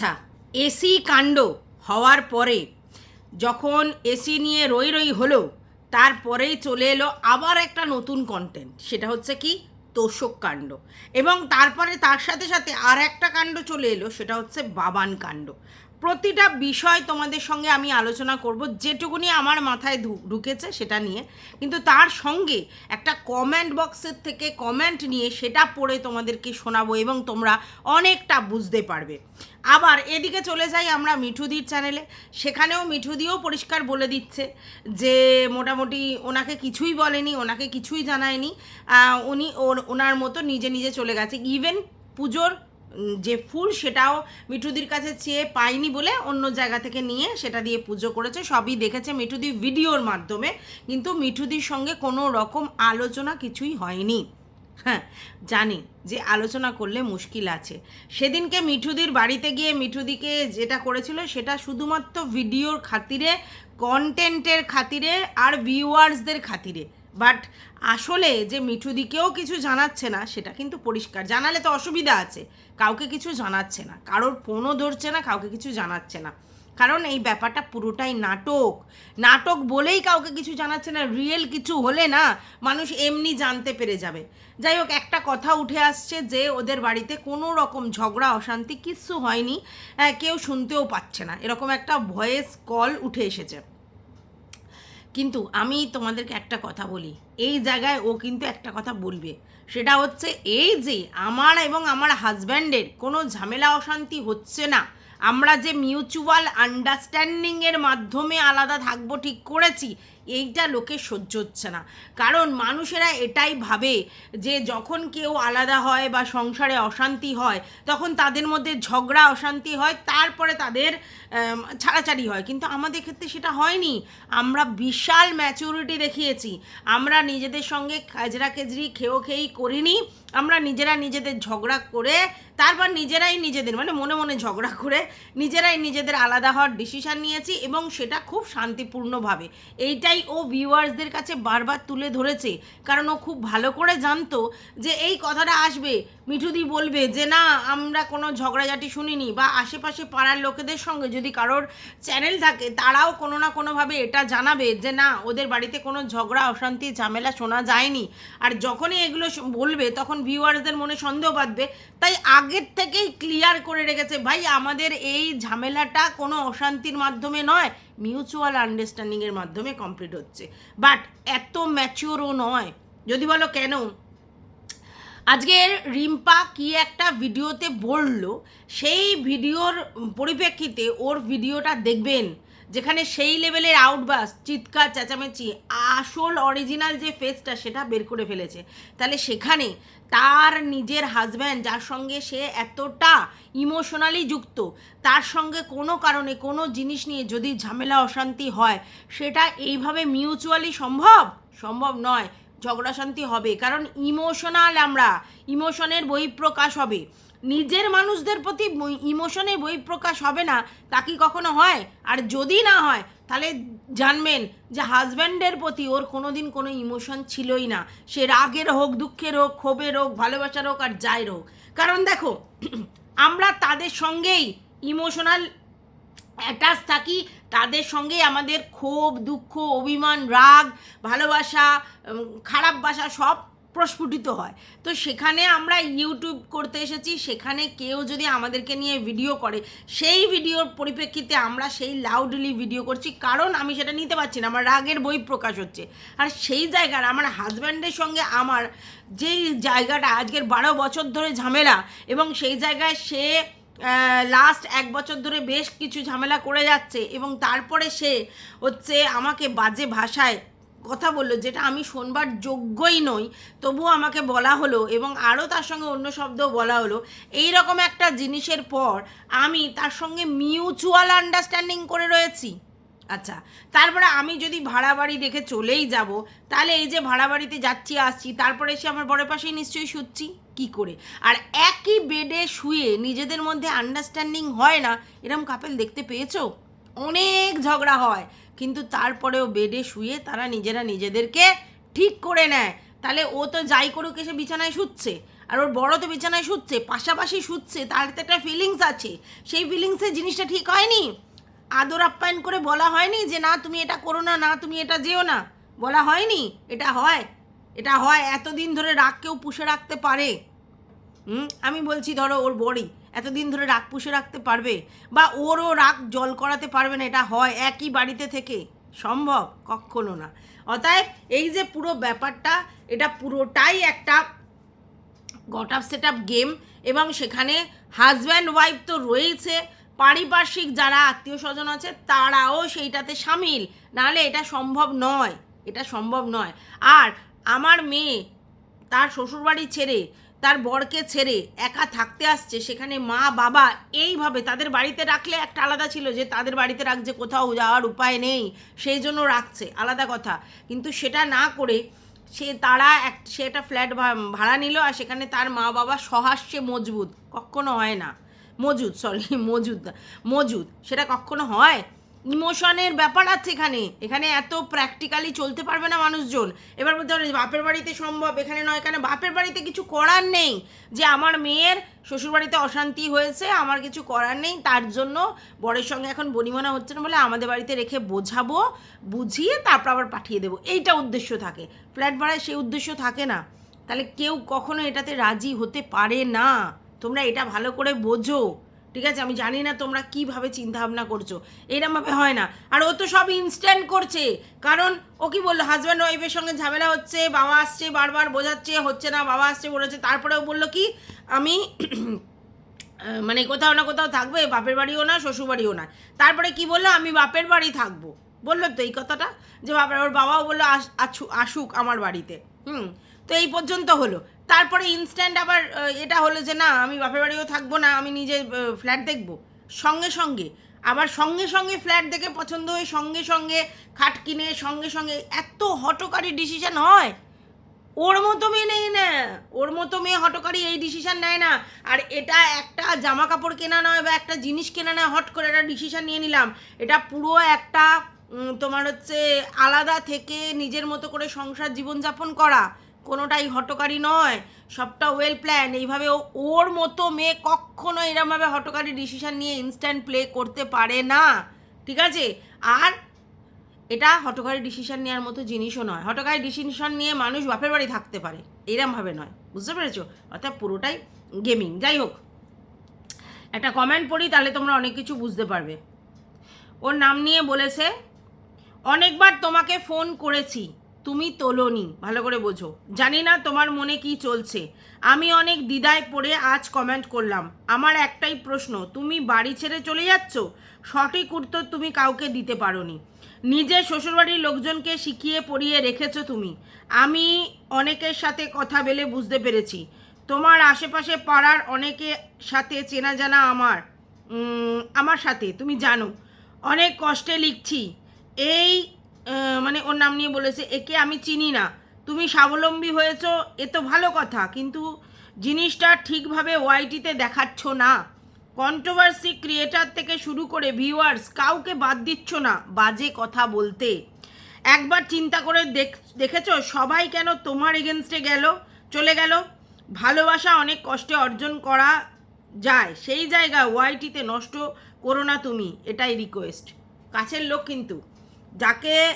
আচ্ছা এসি কাণ্ড হওয়ার পরে যখন এসি নিয়ে রই রই হলো, তারপরেই চলে এলো আবার একটা নতুন কন্টেন্ট সেটা হচ্ছে কি? তোষক কাণ্ড। এবং তারপরে তার সাথে সাথে আর একটা কাণ্ড চলে এলো, সেটা হচ্ছে বাবান কাণ্ড। প্রতিটা বিষয় তোমাদের সঙ্গে আমি আলোচনা করব, যেটুকুনি আমার মাথায় ঢুকেছে সেটা নিয়ে। কিন্তু তার সঙ্গে একটা কমেন্ট বক্সের থেকে কমেন্ট নিয়ে সেটা পড়ে তোমাদেরকে শোনাবো এবং তোমরা অনেকটা বুঝতে পারবে। আবার এদিকে চলে যাই আমরা মিঠুদির চ্যানেলে সেখানেও মিঠুদিও পরিষ্কার বলে দিচ্ছে যে, মোটামুটি ওনাকে কিছুই বলেনি, ওনাকে কিছুই জানায়নি। উনি ওনার মতো নিজে নিজে চলে গেছে। ইভেন পুজোর যে ফুল সেটাও মিঠুদির কাছে চেয়ে পাইনি বলে অন্য জায়গা থেকে নিয়ে সেটা দিয়ে পুজো করেছে। সবই দেখেছে মিঠুদি ভিডিওর মাধ্যমে। কিন্তু মিঠুদির সঙ্গে কোনো রকম আলোচনা কিছুই হয়নি। হ্যাঁ জানি যে আলোচনা করলে মুশকিল আছে। সেদিনকে মিঠুদির বাড়িতে গিয়ে মিঠুদিকে যেটা করেছিল সেটা শুধুমাত্র ভিডিওর খাতিরে কন্টেন্টের খাতিরে আর ভিউয়ার্সদের খাতিরে। বাট আসলে যে মিঠুদিকেও কিছু জানাচ্ছে না সেটা কিন্তু পরিষ্কার। জানালে তো অসুবিধা আছে কাউকে কিছু জানাচ্ছে না কারোর ফোনও ধরছে না কাউকে কিছু জানাচ্ছে না। কারণ এই ব্যাপারটা পুরোটাই নাটক। নাটক বলেই কাউকে কিছু জানাচ্ছে না রিয়েল কিছু হলে না মানুষ এমনি জানতে পেরে যাবে। যাই হোক একটা কথা উঠে আসছে যে ওদের বাড়িতে কোনো রকম ঝগড়া অশান্তি কিচ্ছু হয়নি হ্যাঁ, কেউ শুনতেও পাচ্ছে না। এরকম একটা ভয়েস কল উঠে এসেছে। কিন্তু আমি তোমাদেরকে একটা কথা বলি, এই জায়গায় ও কিন্তু একটা কথা বলবে। সেটা হচ্ছে এই যে আমার এবং আমার হাজব্যান্ডের কোনো ঝামেলা অশান্তি হচ্ছে না, আমরা যে মিউচুয়াল আন্ডারস্ট্যান্ডিংয়ের মাধ্যমে আলাদা থাকব ঠিক করেছি এইটা লোকে সহ্য হচ্ছে না। কারণ মানুষেরা এটাই ভাবে যে যখন কেউ আলাদা হয় বা সংসারে অশান্তি হয়, তখন তাদের মধ্যে ঝগড়া, অশান্তি হয়, তারপরে তাদের ছাড়াছাড়ি হয়। কিন্তু আমাদের ক্ষেত্রে সেটা হয়নি। আমরা বিশাল ম্যাচুরিটি দেখিয়েছি। আমরা নিজেদের সঙ্গে খাজরা কেজরি খেয়েও খেয়েই করিনি। আমরা নিজেরা নিজেদের ঝগড়া করে, তারপর নিজেরাই নিজেদের মানে মনে মনে ঝগড়া করে নিজেরাই নিজেদের আলাদা হওয়ার ডিসিশান নিয়েছি এবং সেটা খুব শান্তিপূর্ণভাবে। এইটাই ও ভিউয়ার্সদের কাছে বারবার তুলে ধরেছে। কারণ ও খুব ভালো করে জানতো যে এই কথাটা আসবে, মিঠুদি বলবে যে না, আমরা কোনো ঝগড়াঝাটি শুনিনি বা আশেপাশে পাড়ার লোকেদের সঙ্গে যদি কারোর চ্যানেল থাকে, তারাও কোনো না কোনোভাবে এটা জানাবে যে না, ওদের বাড়িতে কোনো ঝগড়া, অশান্তি, ঝামেলা শোনা যায়নি। আর যখনই এগুলো বলবে, তখন ভিউয়ার্সদের মনে সন্দেহ বাঁধবে, তাই আগের থেকেই ক্লিয়ার করে রেখেছে, ভাই, আমাদের এই ঝামেলাটা কোনো অশান্তির মাধ্যমে নয় মিউচুয়াল আন্ডারস্ট্যান্ডিংয়ের মাধ্যমে কমপ্লিট হচ্ছে। বাট এত ম্যাচিওরও নয়। যদি বলো কেন? আজকের রিম্পা কি একটা ভিডিওতে বলল, সেই ভিডিওর পরিপ্রেক্ষিতে ওর ভিডিওটা দেখবেন, যেখানে সেই লেভেলের আউটবাস চিৎকার, চেঁচামেচি, আসল অরিজিনাল যে ফেসটা সেটা বের করে ফেলেছে। তাহলে সেখানে তার নিজের হাজব্যান্ড যার সঙ্গে সে এতটা ইমোশনালি যুক্ত, তার সঙ্গে কোনো কারণে কোনো জিনিস নিয়ে যদি ঝামেলা, অশান্তি হয়, সেটা এইভাবে মিউচুয়ালি সম্ভব? সম্ভব নয়। ঝগড়া শান্তি হবে। কারণ ইমোশনাল আমরা ইমোশনের বহিঃপ্রকাশ হবে। নিজের মানুষদের প্রতি ইমোশনের বহিঃপ্রকাশ হবে না, তা কি কখনো হয়? আর যদি না হয়, তাহলে জানবেন যে হাজব্যান্ডের প্রতি ওর কোনো দিন কোনো ইমোশন ছিলই না। সে রাগের হোক, দুঃখের হোক, ক্ষোভের হোক, ভালোবাসার হোক আর যাই হোক। কারণ দেখো, আমরা তাদের সঙ্গেই ইমোশনাল অ্যাটাচ থাকি, তাদের সঙ্গে আমাদের ক্ষোভ, দুঃখ, অভিমান, রাগ, ভালোবাসা খারাপ বাসা সব প্রস্ফুটিত হয়। তো সেখানে আমরা ইউটিউব করতে এসেছি, সেখানে কেউ যদি আমাদেরকে নিয়ে ভিডিও করে, সেই ভিডিওর পরিপ্রেক্ষিতে আমরা সেই লাউডলি ভিডিও করছি। কারণ আমি সেটা নিতে পারছি না, আমার রাগের বই প্রকাশ হচ্ছে। আর সেই জায়গার, আমার হাজব্যান্ডের সঙ্গে আমার যেই জায়গাটা, আজকের বারো বছর ধরে ঝামেলা এবং সেই জায়গায় সে লাস্ট এক বছর ধরে বেশ কিছু ঝামেলা করে যাচ্ছে এবং তারপরে সে হচ্ছে আমাকে বাজে ভাষায় কথা বলল, যেটা আমি শোনবার যোগ্যই নই, তবুও আমাকে বলা হলো এবং আরও তার সঙ্গে অন্য শব্দও বলা হলো। এই রকম একটা জিনিসের পর আমি তার সঙ্গে মিউচুয়াল আন্ডারস্ট্যান্ডিং করে রয়েছি। আচ্ছা তারপরে আমি যদি ভাড়া বাড়ি দেখে চলেই যাব, তাহলে এই যে ভাড়া বাড়িতে যাচ্ছি, আসছি, তারপরে এসে আমার বড় পাশেই নিশ্চয়ই শুচ্ছি, কি করে? আর একই বেডে শুয়ে নিজেদের মধ্যে আন্ডারস্ট্যান্ডিং হয় না, এরম কাপেল দেখতে পেয়েছ? অনেক ঝগড়া হয়। কিন্তু তারপরেও বেডে শুয়ে তারা নিজেরা নিজেদেরকে ঠিক করে নেয়। তাহলে ও তো যাই করুক এসে বিছানায় শুচ্ছে, আর ওর বড় তো বিছানায় শুচ্ছে, পাশাপাশি শুচ্ছে, তার তো একটা ফিলিংস আছে। সেই ফিলিংসের জিনিসটা ঠিক হয়নি? আদর আপ্যায়ন করে বলা হয়নি যে, না, তুমি এটা করো না না, তুমি এটা যেও না। বলা হয়নি? এটা হয়। এটা হয়। এতদিন ধরে রাগ কেউ পুষে রাখতে পারে। হুম? আমি বলছি ধরো ওর বড়ি। এতদিন ধরে রাগ পুষে রাখতে পারবে বা ওরও রাগ জল করাতে পারবে না, এটা হয় একই বাড়িতে থেকে। সম্ভব? কখনো না। অতএব এই যে পুরো ব্যাপারটা, এটা পুরোটাই একটা got up set up game এবং সেখানে হাজব্যান্ড ওয়াইফ তো রয়েছে। পারিপার্শ্বিক যারা আত্মীয় স্বজন আছে, তারাও সেইটাতে সামিল। নাহলে এটা সম্ভব নয়। এটা সম্ভব নয়। আর আমার মেয়ে, তার শ্বশুরবাড়ি ছেড়ে তার বরকে ছেড়ে একা থাকতে আসছে। সেখানে মা, বাবা এইভাবে তাদের বাড়িতে রাখলে একটা আলাদা ছিল যে তাদের বাড়িতে রাখছে, কোথাও যাওয়ার উপায় নেই, সেই জন্য রাখছে, আলাদা কথা। কিন্তু সেটা না করে সে তারা এক, সে একটা ফ্ল্যাট ভাড়া নিল আর সেখানে তার মা, বাবা সহাস্যে মজবুত। কখনো হয় না। মজুদ সরি মজুদ মজুদ। সেটা কখনো হয়? ইমোশনের ব্যাপার আছে এখানে। এখানে এত প্র্যাকটিক্যালি চলতে পারবে না মানুষজন। এবার বলতে পারে, বাপের বাড়িতে সম্ভব, এখানে নয় এখানে বাপের বাড়িতে কিছু করার নেই। যে আমার মেয়ের শ্বশুরবাড়িতে অশান্তি হয়েছে, আমার কিছু করার নেই, তার জন্য বরের সঙ্গে এখন বনিমনা হচ্ছে না বলে আমাদের বাড়িতে রেখে বোঝাবো, বুঝিয়ে তারপর আবার পাঠিয়ে দেবো। এইটা উদ্দেশ্য থাকে। ফ্ল্যাট ভাড়ায় সেই উদ্দেশ্য থাকে না। তাহলে কেউ কখনো এটাতে রাজি হতে পারে না। তোমরা এটা ভালো করে বোঝো। ঠিক আছে? আমি জানি না তোমরা কীভাবে চিন্তা ভাবনা করছ। এরমভাবে হয় না। আর ও তো সব ইনস্ট্যান্ট করছে। কারণ ও কি বলল? হাজব্যান্ড ওয়াইফের সঙ্গে ঝামেলা হচ্ছে, বাবা আসছে, বারবার বোঝাচ্ছে, হচ্ছে না, বাবা আসছে বোঝাচ্ছে তারপরে ও বলল কি? আমি মানে কোথাও না কোথাও থাকবে, বাপের বাড়িও না, শ্বশুর বাড়িও না। তারপরে কি বলল? আমি বাপের বাড়ি থাকব। বলল তো এই কথাটা, যে বাপের, ওর বাবাও বলল আসুক আমার বাড়িতে। হুম, তো এই পর্যন্ত হলো। তারপরে ইনস্ট্যান্ট আবার এটা হলো যে না, আমি বাপের বাড়িও থাকব না, আমি নিজে ফ্ল্যাট দেখব। সঙ্গে সঙ্গে, আবার সঙ্গে সঙ্গে ফ্ল্যাট দেখে পছন্দ হয়ে সঙ্গে সঙ্গে খাট কিনে, সঙ্গে সঙ্গে এত হটকারী ডিসিশন হয়। ওর মতো মেয়ে নেই না। ওর মতো মেয়ে হটকারী এই ডিসিশন নেয় না। আর এটা একটা জামা কাপড় কেনা নয় বা একটা জিনিস কেনা নয়, হট করে একটা ডিসিশন নিয়ে নিলাম। এটা পুরো একটা তোমার হচ্ছে আলাদা থেকে নিজের মতো করে সংসার জীবনযাপন করা। কোনোটাই হটকারী নয়, সবটা ওয়েল প্ল্যান এইভাবে ওর মতো মেয়ে কখনো এরমভাবে হটকারী ডিসিশান নিয়ে ইনস্ট্যান্ট প্লে করতে পারে না। ঠিক আছে? আর এটা হটকারী ডিসিশান নেওয়ার মতো জিনিসও নয়। হটকারী ডিসিশন নিয়ে মানুষ বাপের বাড়ি থাকতে পারে। এরমভাবে নয়। বুঝতে পেরেছ? অর্থাৎ পুরোটাই গেমিং যাই হোক, একটা কমেন্ট পড়ি, তাহলে তোমরা অনেক কিছু বুঝতে পারবে। ওর নাম নিয়ে বলেছে, অনেকবার তোমাকে ফোন করেছি। তুমি তোলোনি, ভালো করে বোঝো। জানি না তোমার মনে কি চলছে। আমি অনেক দ্বিধায় পড়ে আজ কমেন্ট করলাম। আমার একটাই প্রশ্ন, তুমি বাড়ি ছেড়ে চলে যাচ্ছ? সঠিক উত্তর তুমি কাউকে দিতে পারোনি। নিজের শ্বশুরবাড়ির লোকজনকে শিখিয়ে পড়িয়ে রেখেছো তুমি। আমি অনেকের সাথে কথা বলে বুঝতে পেরেছি। তোমার আশেপাশে পাড়ার অনেকের সাথে চেনা জানা আমার আমার সাথে, তুমি জানো। অনেক কষ্টে লিখছি। এই মানে ওর নাম নিয়ে বলেছে, একে আমি চিনি না। তুমি স্বাবলম্বী হয়েছো, এ তো ভালো কথা, কিন্তু জিনিসটা ঠিকভাবে ওয়াইটিতে দেখাচ্ছ না। কন্ট্রোভার্সি ক্রিয়েটার থেকে শুরু করে ভিউয়ার্স কাউকে বাদ দিচ্ছ না, বাজে কথা বলতে। একবার চিন্তা করে দেখ, দেখেছ? সবাই কেন তোমার এগেনস্টে গেল, চলে গেল? ভালোবাসা অনেক কষ্টে অর্জন করা যায়। সেই জায়গা ওয়াইটিতে নষ্ট করো না তুমি, এটাই রিকোয়েস্ট কাছের লোক কিন্তু। যাকে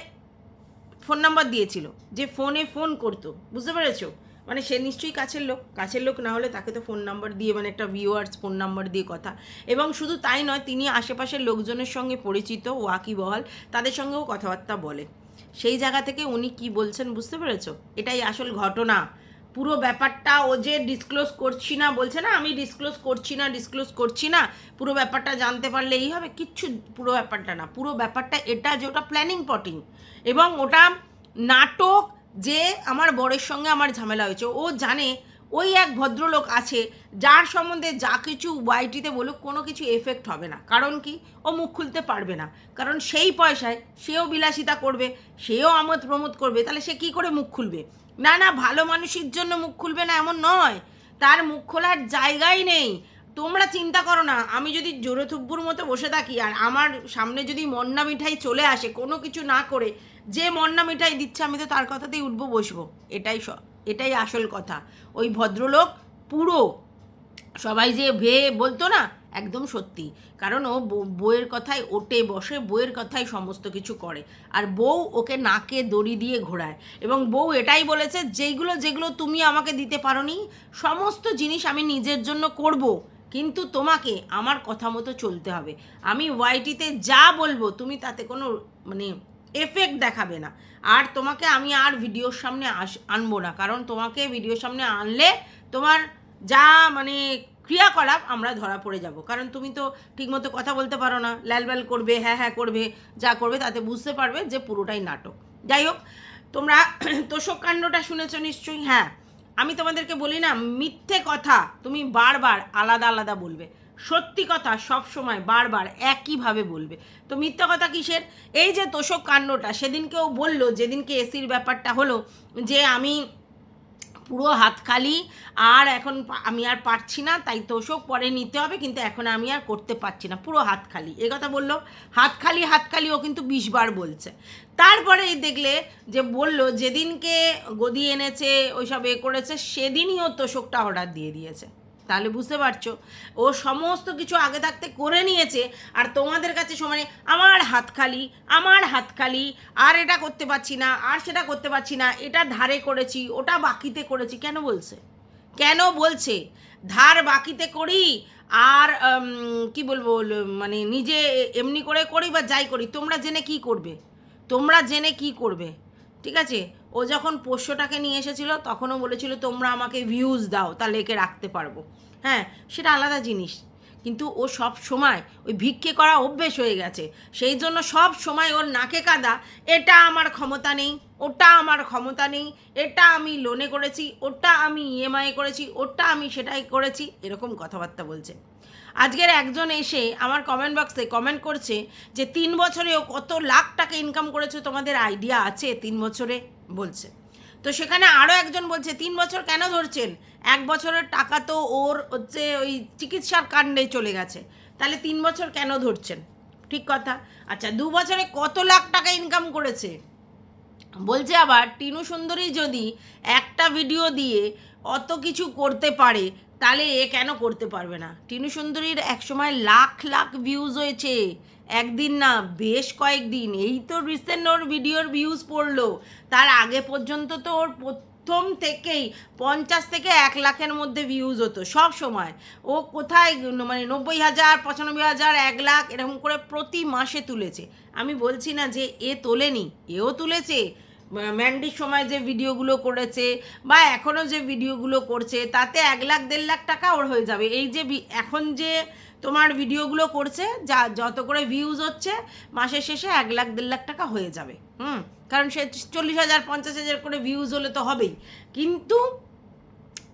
ফোন নাম্বার দিয়েছিল, যে ফোনে ফোন করতো, বুঝতে পেরেছ? মানে সে নিশ্চয়ই কাছের লোক কাছের লোক না হলে তাকে তো ফোন নাম্বার দিয়ে মানে একটা ভিউয়ার্স ফোন নাম্বার দিয়ে কথা। এবং শুধু তাই নয়, তিনি আশেপাশের লোকজনের সঙ্গে পরিচিত ওয়াকিবহাল তাদের সঙ্গেও কথাবার্তা বলে। সেই জায়গা থেকে উনি কি বলছেন বুঝতে পেরেছ? এটাই আসল ঘটনা। পুরো ব্যাপারটা ও যে ডিসক্লোজ করছি না, বলছে না, আমি ডিসক্লোজ করছি না ডিসক্লোজ করছি না, পুরো ব্যাপারটা জানতে পারলে এই হবে, কিচ্ছু পুরো ব্যাপারটা না, পুরো ব্যাপারটা এটা যে ওটা প্ল্যানিং পটিং এবং ওটা নাটক যে আমার বরের সঙ্গে আমার ঝামেলা হয়েছে, ও জানে, ওই এক ভদ্রলোক আছে, যার সম্বন্ধে যা কিছু ওয়াইটিতে বলুক, কোনো কিছু এফেক্ট হবে না। কারণ কি? ও মুখ খুলতে পারবে না। কারণ সেই পয়সায় সেও বিলাসিতা করবে, সেও আমোদ প্রমোদ করবে, তাহলে সে কি করে মুখ খুলবে? না না, ভালো মানুষের জন্য মুখ খুলবে না এমন নয়। তার মুখ খোলার জায়গাই নেই। তোমরা চিন্তা করো না, আমি যদি জোরে থুব্বুর মতো বসে থাকি আর আমার সামনে যদি মন্না মিঠাই চলে আসে, কোনো কিছু না করে, যে মন্না মিঠাই দিচ্ছে, আমি তো তার কথাতেই উঠবো, বসবো। এটাই স- এটাই আসল কথা। ওই ভদ্রলোক পুরো, সবাই যে ভে, বলতো না একদম সত্যি। কারণ ও বউ- বউয়ের কথায় ওঠে বসে, বউয়ের কথাই সমস্ত কিছু করে। আর বউ ওকে নাকে দড়ি দিয়ে ঘোরায়। এবং বউ এটাই বলেছে, যেইগুলো, যেগুলো তুমি আমাকে দিতে পারোনি, সমস্ত জিনিস আমি নিজের জন্য করব। কিন্তু তোমাকে আমার কথা মতো চলতে হবে। আমি ওয়াইটিতে যা বলব, তুমি তাতে কোনো মানে এফেক্ট দেখাবে না। আর তোমাকে আমি আর ভিডিওর সামনে আস, আনব না। কারণ তোমাকে ভিডিওর সামনে আনলে তোমার যা মানে ক্রিয়াকলাপ আমরা ধরা পড়ে যাব। কারণ তুমি তো ঠিকমতো কথা বলতে পারো না, ল্যালব্যাল করবে হ্যাঁ হ্যাঁ করবে, যা করবে তাতে বুঝতে পারবে যে পুরোটাই নাটক। যাই হোক, তোমরা তোষক কাণ্ডটা শুনেছো নিশ্চয়ই? হ্যাঁ আমি তোমাদেরকে বলি না, মিথ্যে কথা তুমি বারবার আলাদা আলাদা বলবে। সত্যি কথা সব সময় বারবার একইভাবে বলবে। তো মিথ্যা কথা কিসের? এই যে তোষক কাণ্ডটা সেদিনকেও বলল, যেদিনকে এসির ব্যাপারটা হলো যে আমি পুরো হাত খালি। আর এখন আমি আর পারছি না, তাই তোষক পরে নিতে হবে, কিন্তু এখন আমি আর করতে পারছি না। পুরো হাত খালি। এ কথা বলল, হাত খালি হাত খালি, ও কিন্তু বিশবার বলছে। তারপরে এই দেখলে যে বলল, যেদিনকে গদি এনেছে, ওইসব এ করেছে, সেদিনই ও তোষকটা অর্ডার দিয়ে দিয়েছে। তাহলে বুঝতে পারছ। ও সমস্ত কিছু আগে থাকতে করে নিয়েছে, আর তোমাদের কাছে সমানে আমার হাত খালি, আমার হাত খালি, আর এটা করতে পারছি না, আর সেটা করতে পারছি না, এটা ধারে করেছি, ওটা বাকিতে করেছি, কেন বলছে? কেন বলছে? ধার বাকিতে করি, আর কি বলব মানে নিজে এমনি করে করি বা যাই করি, তোমরা জেনে কি করবে? তোমরা জেনে কি করবে? ঠিক আছে? ও যখন পোষ্যটাকে নিয়ে এসেছিল, তখনও বলেছিল, তোমরা আমাকে ভিউজ দাও তাহলে একে রাখতে পারব। হ্যাঁ সেটা আলাদা জিনিস। কিন্তু ও সব সময় ওই ভিক্ষে করা অভ্যেস হয়ে গেছে। সেই জন্য সব সময় ওর নাকে কাদা, এটা আমার ক্ষমতা নেই, ওটা আমার ক্ষমতা নেই, এটা আমি লোনে করেছি, ওটা আমি ইএমআই করেছি, ওটা আমি সেটাই করেছি। এরকম কথাবার্তা বলছে। আজকের একজন এসে আমার কমেন্ট বক্সে কমেন্ট করছে যে, তিন বছরে ও কত লাখ টাকা ইনকাম করেছে? তোমাদের আইডিয়া আছে তিন বছরে? বলছে। তো সেখানে আরও একজন বলছে, তিন বছর কেন ধরছেন? এক বছরের টাকা তো ওর হচ্ছে ওই চিকিৎসার কাণ্ডে চলে গেছে। তাহলে তিন বছর কেন ধরছেন? ঠিক কথা। আচ্ছা দু বছরে কত লাখ টাকা ইনকাম করেছে? বলছে আবার, টিনু সুন্দরী যদি একটা ভিডিও দিয়ে অত কিছু করতে পারে তাহলে এ কেন করতে পারবে না? টিনু সুন্দরীর একসময় লাখ লাখ ভিউজ হয়েছে। একদিন না, বেশ কয়েকদিন। এই তো রিসেন্ট ওর ভিডিওর ভিউজ পড়ল। তার আগে পর্যন্ত তো ওর প্রথম থেকেই পঞ্চাশ থেকে এক লাখের মধ্যে ভিউজ হতো সব সময়। ও কোথায় মানে নব্বই হাজার, পঁচানব্বই হাজার, এক লাখ এরকম করে প্রতি মাসে তুলেছে। আমি বলছি না যে এ তোলেনি, এও তুলেছে। ম্যান্ডির সময় যে ভিডিওগুলো করেছে বা এখনও যে ভিডিওগুলো করছে, তাতে এক লাখ, দেড় লাখ টাকা ওর হয়ে যাবে। এই যে এখন যে তোমার ভিডিওগুলো করছে, যা যত করে ভিউজ হচ্ছে, মাসের শেষে এক লাখ, দেড় লাখ টাকা হয়ে যাবে। হুম? কারণ সে চল্লিশ হাজার, পঞ্চাশ হাজার করে ভিউজ হলে তো হবেই। কিন্তু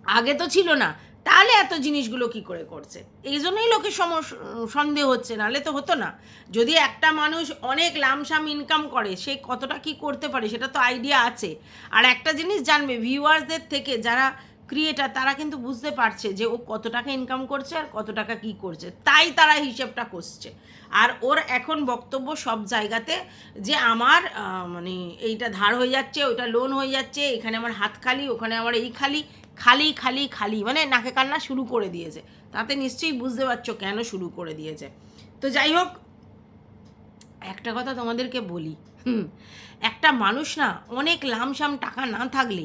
আগে তো ছিল না। তাহলে এত জিনিসগুলো কি করে করছে? এই জন্যই লোকের সমস- সন্দেহ হচ্ছে, নাহলে তো হতো না। যদি একটা মানুষ অনেক লামসাম ইনকাম করে, সে কতটা কি করতে পারে সেটা তো আইডিয়া আছে। আর একটা জিনিস জানবে ভিউয়ার্সদের থেকে যারা ক্রিয়েটার তারা কিন্তু বুঝতে পারছে যে ও কত টাকা ইনকাম করছে আর কত টাকা কি করছে। তাই তারা হিসেবটা করছে। আর ওর এখন বক্তব্য সব জায়গাতে যে আমার মানে এইটা ধার হয়ে যাচ্ছে, ওইটা লোন হয়ে যাচ্ছে, এখানে আমার হাত খালি, ওখানে আমার এই খালি খালি খালি খালি মানে নাকে কান্না শুরু করে দিয়েছে। তাতে নিশ্চয়ই বুঝতে পারছ কেন শুরু করে দিয়েছে। তো যাই হোক, একটা কথা তোমাদেরকে বলি, হুম, একটা মানুষ না অনেক লামসাম টাকা না থাকলে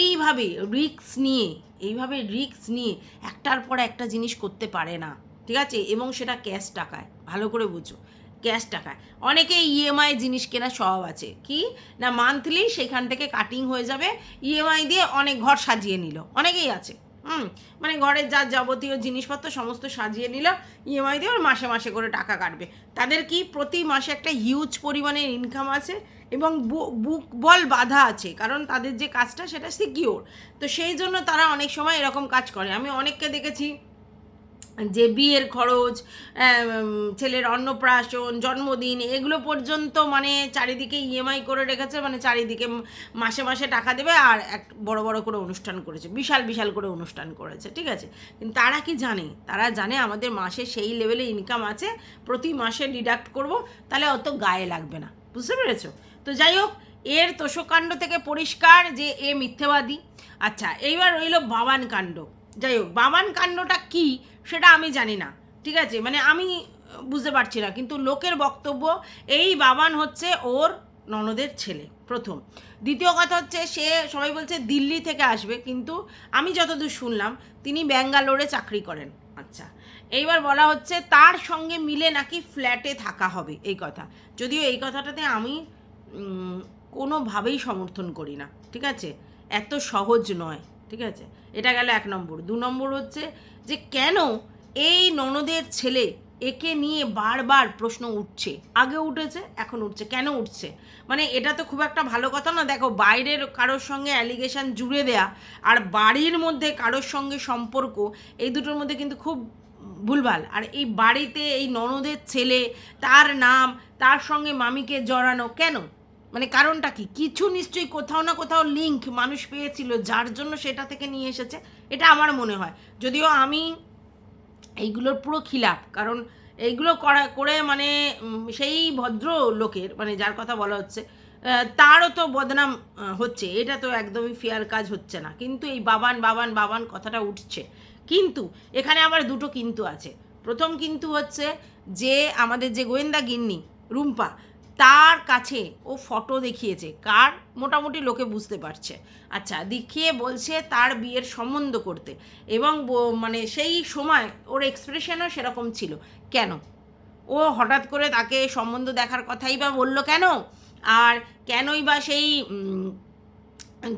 এইভাবে রিস্ক নিয়ে, এইভাবে রিস্ক নিয়ে একটার পর একটা জিনিস করতে পারে না, ঠিক আছে? এবং সেটা ক্যাশ টাকায়, ভালো করে বুঝো। ক্যাশ টাকায়। অনেকে ইএমআই জিনিস কেনা সব আছে। কি? না মান্থলি সেখান থেকে কাটিং হয়ে যাবে। ইএমআই দিয়ে অনেক ঘর সাজিয়ে নিল। অনেকেই আছে। হুম? মানে ঘরের যা যাবতীয় জিনিসপত্র সমস্ত সাজিয়ে নিল। ইএমআই দিয়ে ওর মাসে মাসে করে টাকা কাটবে। তাদের কি প্রতি মাসে একটা হিউজ পরিমাণের ইনকাম আছে? এবং বুক বল বাধা আছে। কারণ তাদের যে কাজটা সেটা সিকিওর তো সেই জন্য তারা অনেক সময় এরকম কাজ করে। আমি অনেককে দেখেছি যে বিয়ের খরচ ছেলের অন্নপ্রাশন, জন্মদিন, এগুলো পর্যন্ত মানে চারিদিকে ইএমআই করে রেখেছে মানে চারিদিকে মাসে মাসে টাকা দেবে আর এক বড় বড় করে অনুষ্ঠান করেছে, বিশাল বিশাল করে অনুষ্ঠান করেছে, ঠিক আছে? কিন্তু তারা কি জানে? তারা জানে আমাদের মাসে সেই লেভেলে ইনকাম আছে, প্রতি মাসে ডিডাক্ট করব, তাহলে অত গায়ে লাগবে না, বুঝতে পেরেছ? তো যাই হোক, এর তোষকাণ্ড থেকে পরিষ্কার যে এ মিথ্যেবাদী। আচ্ছা এইবার রইল বাবান কাণ্ড যাই হোক বাবান কাণ্ডটা কি? সেটা আমি জানি না, ঠিক আছে? মানে আমি বুঝতে পারছি না, কিন্তু লোকের বক্তব্য, এই বাবান হচ্ছে ওর ননদের ছেলে, প্রথম। দ্বিতীয় কথা হচ্ছে, সে সবাই বলছে দিল্লি থেকে আসবে, কিন্তু আমি যতদূর শুনলাম, তিনি ব্যাঙ্গালোরে চাকরি করেন। আচ্ছা এইবার বলা হচ্ছে তার সঙ্গে মিলে নাকি ফ্ল্যাটে থাকা হবে, এই কথা। যদিও এই কথাটাতে আমি কোনোভাবেই সমর্থন করি না, ঠিক আছে? এত সহজ নয়। ঠিক আছে? এটা গেল এক নম্বর। দু নম্বর হচ্ছে যে কেন এই ননদের ছেলে একে নিয়ে বারবার প্রশ্ন উঠছে? আগে উঠেছে, এখন উঠছে। কেন উঠছে? মানে এটা তো খুব একটা ভালো কথা না। দেখো, বাইরের কারোর সঙ্গে অ্যালিগেশন জুড়ে দেয়া আর বাড়ির মধ্যে কারোর সঙ্গে সম্পর্ক, এই দুটোর মধ্যে কিন্তু খুব ভুলভাল। আর এই বাড়িতে এই ননদের ছেলে, তার নাম, তার সঙ্গে মামিকে জড়ানো কেন? মানে কারণটা কি? কিছু নিশ্চয়ই কোথাও না কোথাও লিঙ্ক মানুষ পেয়েছিল, যার জন্য সেটা থেকে নিয়ে এসেছে, এটা আমার মনে হয়। যদিও আমি এইগুলোর পুরো খিলাফ, কারণ এইগুলো করা, করে মানে সেই ভদ্র লোকের মানে যার কথা বলা হচ্ছে তারও তো বদনাম হচ্ছে। এটা তো একদমই ফেয়ার কাজ হচ্ছে না। কিন্তু এই বাবান বাবান বাবান কথাটা উঠছে। কিন্তু এখানে আবার দুটো কিন্তু আছে। প্রথম কিন্তু হচ্ছে যে, আমাদের যে গোয়েন্দা গিন্নি, রুম্পা তার কাছে ও ফটো দেখিয়েছে। কার? মোটামুটি লোকে বুঝতে পারছে। আচ্ছা দেখিয়ে বলছে তার বিয়ের সম্বন্ধ করতে। এবং মানে সেই সময় ওর এক্সপ্রেশনও সেরকম ছিল। কেন? ও হঠাৎ করে তাকে সম্বন্ধ দেখার কথাই বা বলল কেন? আর কেনই বা সেই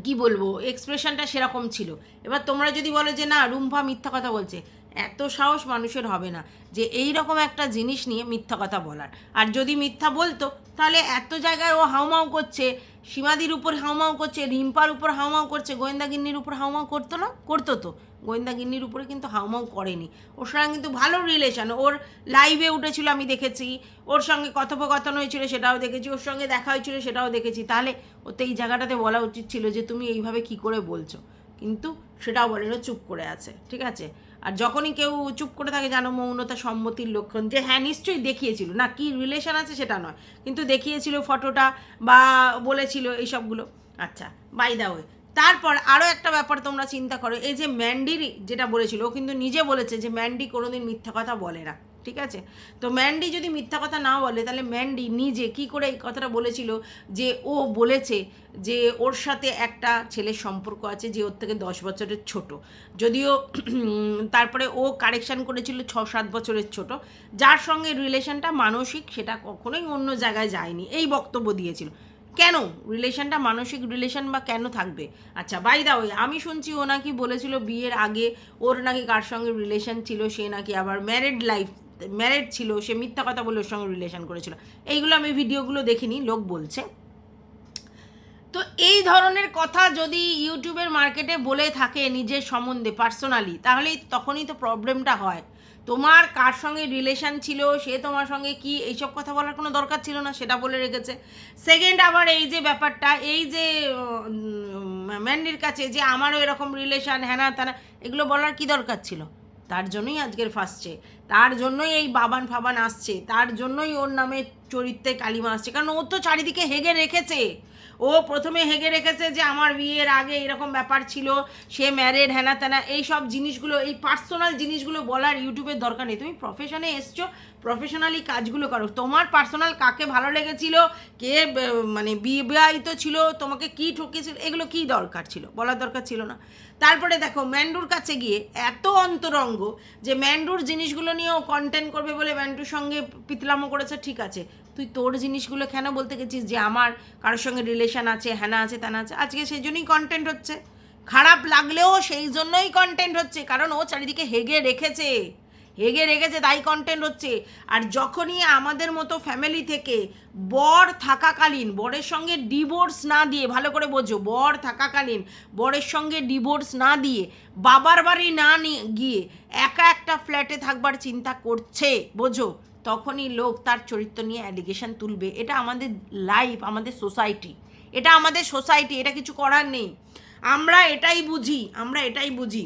কি বলব এক্সপ্রেশনটা সেরকম ছিল। এবার তোমরা যদি বলো যে, না রুম্পা মিথ্যা কথা বলছে। এত সাহস মানুষের হবে না যে এই রকম একটা জিনিস নিয়ে মিথ্যা কথা বলার। আর যদি মিথ্যা বলতো, তাহলে এত জায়গায় ও হাউমাউ করছে। সীমাদির উপর হাউমাউ করছে, রিম্পার উপর হাউমাউ করছে, গোয়েন্দাগিন্নির উপর হাউমাউ করতো না? করতো তো। গোয়েন্দাগিন্নির উপরে কিন্তু হাউমাউ করেনি। ওর সঙ্গে কিন্তু ভালো রিলেশন ওর লাইভে উঠেছিল, আমি দেখেছি। ওর সঙ্গে কথোপকথন হয়েছিল, সেটাও দেখেছি। ওর সঙ্গে দেখা হয়েছিল, সেটাও দেখেছি। তাহলে ও তো এই জায়গাটাতে বলা উচিত ছিল যে, তুমি এইভাবে কি করে বলছো? কিন্তু সেটাও বলেন। ও চুপ করে আছে, ঠিক আছে? আর যখনই কেউ চুপ করে থাকে, জানো, মৌনতা সম্মতির লক্ষণ। যে হ্যাঁ নিশ্চয়ই দেখিয়েছিল। না, কি রিলেশন আছে সেটা নয়। কিন্তু দেখিয়েছিল ফটোটা বা বলেছিল এইসবগুলো। আচ্ছা বাই দা ওয়ে তারপর আরও একটা ব্যাপার তোমরা চিন্তা করো। এই যে ম্যান্ডির যেটা বলেছিল, ও কিন্তু নিজে বলেছে যে ম্যান্ডি কোনোদিন মিথ্যা কথা বলে না। ঠিক আছে? তো ম্যান্ডি যদি মিথ্যা কথা না বলে, তাহলে ম্যান্ডি নিজে কি করে এই কথাটা বলেছিল যে ও বলেছে যে ওর সাথে একটা ছেলের সম্পর্ক আছে, যে ওর থেকে দশ বছরের ছোট। যদিও তারপরে ও কারেকশান করেছিল ছ সাত বছরের ছোট। যার সঙ্গে রিলেশনটা মানসিক, সেটা কখনোই অন্য জায়গায় যায়নি। এই বক্তব্য দিয়েছিল। কেন? রিলেশনটা মানসিক রিলেশন বা কেন থাকবে? আচ্ছা বাই দা ওই আমি শুনছি ও নাকি বলেছিল বিয়ের আগে ওর নাকি কার সঙ্গে রিলেশন ছিল, সে নাকি আবার ম্যারেড লাইফ ম্যারেড ছিল, সে মিথ্যা কথা বলে ওর সঙ্গে রিলেশন করেছিল। এইগুলো আমি ভিডিওগুলো দেখিনি, লোক বলছে। তো এই ধরনের কথা যদি ইউটিউবের মার্কেটে বলে থাকে নিজের সম্বন্ধে পার্সোনালি তাহলেই তখনই তো প্রবলেমটা হয়। তোমার কার সঙ্গে রিলেশান ছিল, সে তোমার সঙ্গে কি, এইসব কথা বলার কোনো দরকার ছিল না, সেটা বলে রেখেছে। সেকেন্ড আবার এই যে ব্যাপারটা, এই যে ম্যান্ডির কাছে যে আমারও এরকম রিলেশন হ্যানা তানা এগুলো বলার কি দরকার ছিল? তার জন্যই আজকের ফাঁসছে তার জন্যই এই বাবান ফাবান আসছে। তার জন্যই ওর নামে চরিত্রে কালিমা আসছে। কারণ ও তো চারিদিকে হেগে রেখেছে। ও প্রথমে হেগে রেখেছে যে আমার বিয়ের আগে এরকম ব্যাপার ছিল। সে ম্যারেড হ্যানা ত্যানা এই সব জিনিসগুলো, এই পার্সোনাল জিনিসগুলো বলার ইউটিউবের দরকার নেই। তুমি প্রফেশনে এসছো প্রফেশনালি কাজগুলো করো। তোমার পার্সোনাল কাকে ভালো লেগেছিল, কে মানে বিবাহিত ছিল, তোমাকে কি ঠকিয়েছিল, এগুলো কি দরকার ছিল? বলার দরকার ছিল না। তারপরে দেখো, ম্যান্ডুর কাছে গিয়ে এত অন্তরঙ্গ যে ম্যান্ডুর জিনিসগুলো নিয়েও কন্টেন্ট করবে বলে ম্যান্ডুর সঙ্গে পিতলামো করেছে, ঠিক আছে। তুই তোর জিনিসগুলো কেন বলতে গেছিস যে আমার কারোর সঙ্গে রিলেশান আছে হ্যানা আছে, তেনা আছে? আজকে সেই জন্যই কন্টেন্ট হচ্ছে। খারাপ লাগলেও সেই জন্যই কন্টেন্ট হচ্ছে, কারণ ও চারিদিকে হেগে রেখেছে। হেগে রেখেছে তাই কন্টেন্ট হচ্ছে। আর যখনই আমাদের মতো ফ্যামিলি থেকে বর থাকাকালীন, বরের সঙ্গে ডিভোর্স না দিয়ে, ভালো করে বোঝো, বর থাকাকালীন, বরের সঙ্গে ডিভোর্স না দিয়ে, বাবার বাড়ি না গিয়ে একা একটা ফ্ল্যাটে থাকবার চিন্তা করছে, বোঝো, তখনই লোক তার চরিত্র নিয়ে অ্যালিগেশন তুলবে। এটা আমাদের লাইফ আমাদের সোসাইটি এটা আমাদের সোসাইটি এটা কিছু করার নেই। আমরা এটাই বুঝি, আমরা এটাই বুঝি।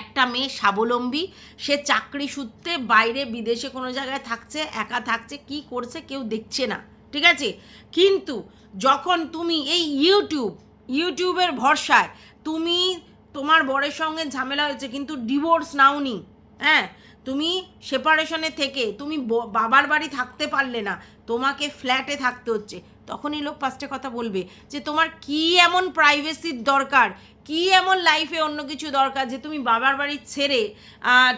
একটা মেয়ে স্বাবলম্বী, সে চাকরি সূত্রে বাইরে বিদেশে কোনো জায়গায় থাকছে, একা থাকছে, কি করছে কেউ দেখছে না, ঠিক আছে? কিন্তু যখন তুমি এই ইউটিউব ইউটিউবের ভরসায় তুমি, তোমার বরের সঙ্গে ঝামেলা হয়েছে, কিন্তু ডিভোর্স নাওনি হ্যাঁ? তুমি সেপারেশনে থেকে, তুমি বাবার বাড়ি থাকতে পারলে না, তোমাকে ফ্ল্যাটে থাকতে হচ্ছে, তখনই লোক পাঁচটা কথা বলবে যে তোমার কি এমন প্রাইভেসির দরকার? কি এমন লাইফে অন্য কিছু দরকার যে তুমি বাবার বাড়ি ছেড়ে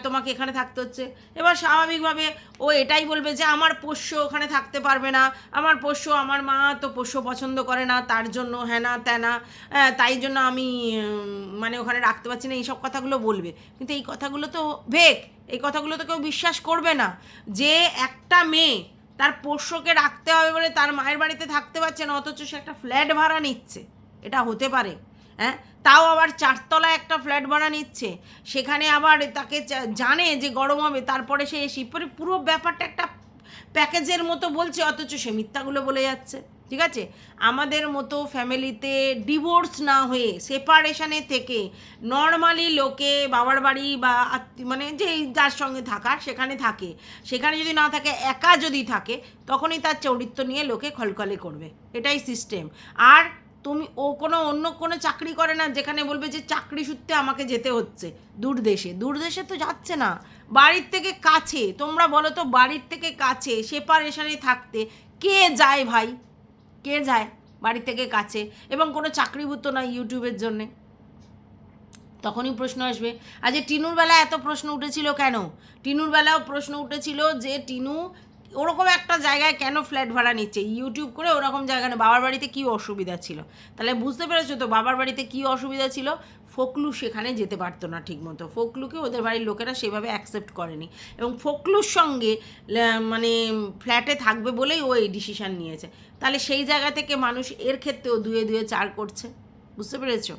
তোমাকে এখানে থাকতে হচ্ছে? এবার স্বাভাবিকভাবে ও এটাই বলবে যে, আমার পোষ্য ওখানে থাকতে পারবে না। আমার পোষ্য, আমার মা তো পোষ্য পছন্দ করে না, তার জন্য হ্যানা ত্যানা তাই জন্য আমি মানে ওখানে রাখতে পারছি না। এইসব কথাগুলো বলবে। কিন্তু এই কথাগুলো তো ভেক। এই কথাগুলো তো কেউ বিশ্বাস করবে না। যে একটা মেয়ে তার পোষ্যকে রাখতে হবে বলে তার মায়ের বাড়িতে থাকতে পারছে না, অথচ সে একটা ফ্ল্যাট ভাড়া নিচ্ছে। এটা হতে পারে। হ্যাঁ? তাও আবার চারতলা একটা ফ্ল্যাট ভাড়া নিচ্ছে। সেখানে আবার তাকে জানে যে গরম হবে, তারপরে সে এসে পরে পুরো ব্যাপারটা একটা প্যাকেজের মতো বলছে, অথচ সে মিথ্যাগুলো বলে যাচ্ছে। ঠিক আছে? আমাদের মতো ফ্যামিলিতে ডিভোর্স না হয়ে সেপারেশনে থেকে নর্মালি লোকে বাবার বাড়ি বা মানে যে যার সঙ্গে থাকার সেখানে থাকে। সেখানে যদি না থাকে, একা যদি থাকে, তখনই তার চরিত্র নিয়ে লোকে খলখলে করবে। এটাই সিস্টেম আর তুমি ও কোনো অন্য কোনো চাকরি করে না, যেখানে বলবে যে চাকরি সূত্রে আমাকে যেতে হচ্ছে। দূর দেশে দূর দেশে তো যাচ্ছে না। বাড়ির থেকে কাছে, তোমরা বলো তো বাড়ির থেকে কাছে সেপারেশনে থাকতে কে যায় ভাই? কে যায় বাড়ি থেকে কাছে? এবং কোনো চাকরিভূত না ইউটিউবের জন্যে। তখনই প্রশ্ন আসবে, আজ টিনুর বেলায় এত প্রশ্ন উঠেছিল কেন? টিনুর বেলাও প্রশ্ন উঠেছিল যে টিনু ওরকম একটা জায়গায় কেন ফ্ল্যাট ভাড়া নিচ্ছে? ইউটিউব করে ওরকম জায়গায় না, বাবার বাড়িতে কী অসুবিধা ছিল? তাহলে বুঝতে পেরেছ তো বাবার বাড়িতে কী অসুবিধা ছিল? ফোকলু সেখানে যেতে পারতো না ঠিকমতো। ফোকলুকে ওদের বাড়ির লোকেরা সেভাবে অ্যাকসেপ্ট করেনি। এবং ফোকলুর সঙ্গে মানে ফ্ল্যাটে থাকবে বলেই ও এই ডিসিশান নিয়েছে। তাহলে সেই জায়গা থেকে মানুষ এর ক্ষেত্রেও দুয়ে দুয়ে চার করছে। বুঝতে পেরেছ?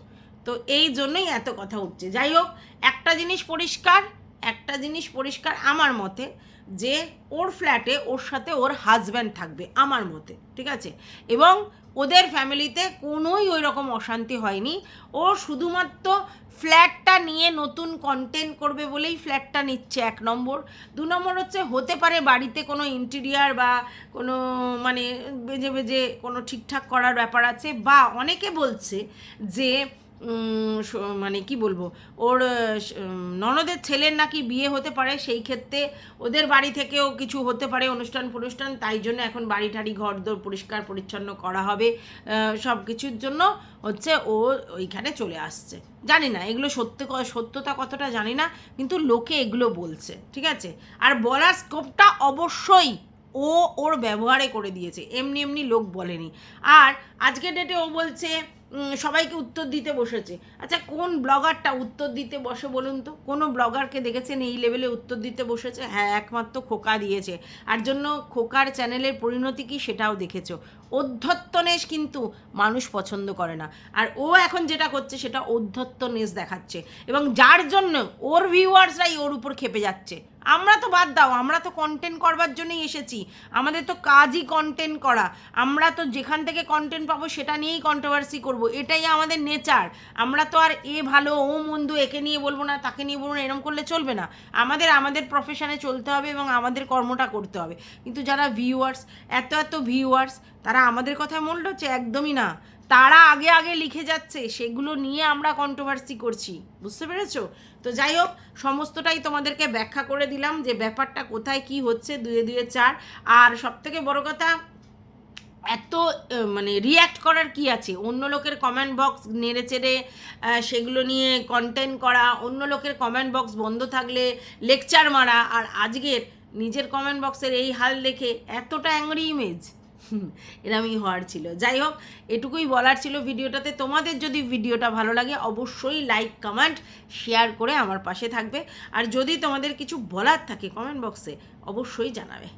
তো এই জন্যই এত কথা উঠছে। যাই হোক, একটা জিনিস পরিষ্কার, একটা জিনিস পরিষ্কার আমার মতে। যে ওর ফ্ল্যাটে ওর সাথে ওর হাজব্যান্ড থাকবে, আমার মতে, ঠিক আছে? এবং ওদের ফ্যামিলিতে কোনোই ওই রকম অশান্তি হয়নি। ও শুধুমাত্র ফ্ল্যাটটা নিয়ে নতুন কন্টেন্ট করবে বলেই ফ্ল্যাটটা নিচ্ছে এক নম্বর। দু নম্বর হচ্ছে, হতে পারে বাড়িতে কোনো ইন্টেরিয়ার বা কোনো মানে বেজে বেজে কোনো ঠিকঠাক করার ব্যাপার আছে, বা অনেকে বলছে যে মানে কি বলব? ওর ননদের ছেলের নাকি বিয়ে হতে পারে, সেই ক্ষেত্রে ওদের বাড়ি থেকেও কিছু হতে পারে অনুষ্ঠান ফনুষ্ঠান, তাই জন্য এখন বাড়ি ঠাড়ি ঘর দোর পরিষ্কার পরিচ্ছন্ন করা হবে সব কিছুর জন্য হচ্ছে ও ওইখানে চলে আসছে। জানি না, এগুলো সত্য সত্যতা কতটা জানি না, কিন্তু লোকে এগুলো বলছে, ঠিক আছে? আর বলার স্কোপটা অবশ্যই ও ওর ব্যবহারে করে দিয়েছে, এমনি এমনি লোক বলেনি। আর আজকের ডেটে ও বলছে সবাইকে উত্তর দিতে বসেছে। আচ্ছা কোন ব্লগারটা উত্তর দিতে বসে বলুন তো? কোনো ব্লগারকে দেখেছেন এই লেভেলে উত্তর দিতে বসেছে? হ্যাঁ একমাত্র খোকা দিয়েছে। আর জন্য খোকার চ্যানেলের পরিণতি কি সেটাও দেখেছ। অধ্যত্তনেশ কিন্তু মানুষ পছন্দ করে না। আর ও এখন যেটা করছে, সেটা অধ্যত্তনেশ দেখাচ্ছে। এবং যার জন্য ওর ভিউয়ার্সরাই ওর উপর খেপে যাচ্ছে। আমরা তো বাদ দাও, আমরা তো কন্টেন্ট করবার জন্যই এসেছি। আমাদের তো কাজই কন্টেন্ট করা। আমরা তো যেখান থেকে কন্টেন্ট পাবো সেটা নিয়েই কন্ট্রোভার্সি করব। এটাই আমাদের নেচার আমরা তো আর এ ভালো, ও মন্দ, একে নিয়ে বলব না, তাকে নিয়ে বলব না এরকম করলে চলবে না। আমাদের আমাদের প্রফেশনে চলতে হবে এবং আমাদের কর্মটা করতে হবে। কিন্তু যারা ভিউয়ার্স এত এত ভিউয়ার্স তারা আমাদের কথায় মূল্য হচ্ছে একদমই না। তারা আগে আগে লিখে যাচ্ছে। সেগুলো নিয়ে আমরা কন্ট্রোভার্সি করছি। বুঝতে পেরেছ? তো যাই হোক, সমস্তটাই তোমাদেরকে ব্যাখ্যা করে দিলাম যে ব্যাপারটা কোথায়, কি হচ্ছে, দুয়ে দুয়ে, চার। আর সবথেকে বড় কথা এত মানে রিয়্যাক্ট করার কি আছে? অন্য লোকের কমেন্ট বক্স নেড়ে চেড়ে সেগুলো নিয়ে কন্টেন্ট করা, অন্য লোকের কমেন্ট বক্স বন্ধ থাকলে লেকচার মারা, আর আজকের নিজের কমেন্ট বক্সের এই হাল দেখে এতটা অ্যাংরি ইমেজ এরমই হওয়ার ছিল। যাই হোক, এটুকুই বলার ছিল ভিডিওটাতে। তোমাদের যদি ভিডিওটা ভালো লাগে, অবশ্যই লাইক কমেন্ট শেয়ার করে আমার পাশে থাকবে। আর যদি তোমাদের কিছু বলার থাকে কমেন্ট বক্সে অবশ্যই জানাবে।